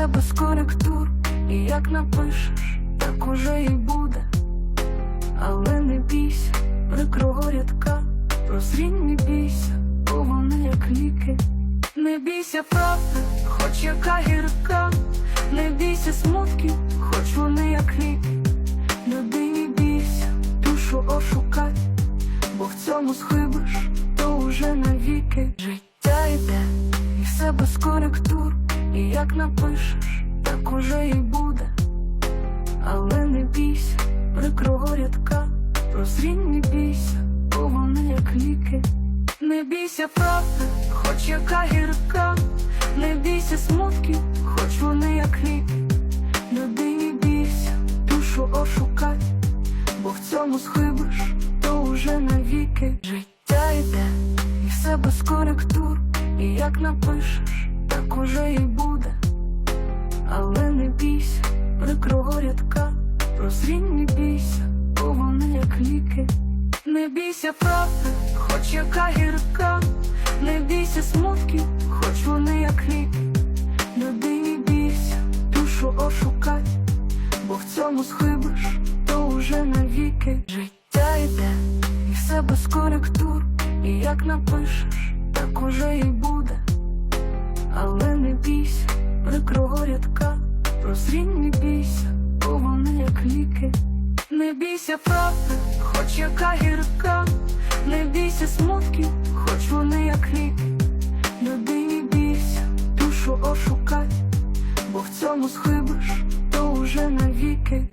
все без коректур, і як напишеш, так уже і буде. Але не бійся, прикрого рядка, прозрінь не бійся, бо вони як ліки. Не бійся правди, хоч яка гірка, не бійся смутків, хоч вони як ліки. Людині бійся, душу ошукай, бо в цьому схибиш, то уже навіки як напишеш, так уже і буде. Але не бійся, прикрого рядка, прозрінь не бійся, бо вони як ліки. Не бійся правди, хоч яка гірка, не бійся смутків, хоч вони як ліки. Людині бійся, душу ошукай, бо в цьому схибиш, то уже навіки життя йде, і все без коректур, і як напишеш, так уже і буде. Але не бійся, прикрого рядка, прозрінь не бійся, бо вони як ліки. Не бійся правди, хоч яка гірка, не бійся смутків, хоч вони як ліки. Людині бійся, душу ошукай, бо в цьому схибиш, то уже навіки життя йде, і все без коректур, і як напишеш, так уже і буде. Але не бійся, прикрого рядка, прозрінь не бійся, бо вони як ліки. Не бійся правди, хоч яка гірка, не бійся смутків, хоч вони як ліки. Людині бійся, душу ошукай, бо в цьому схибиш, то уже навіки.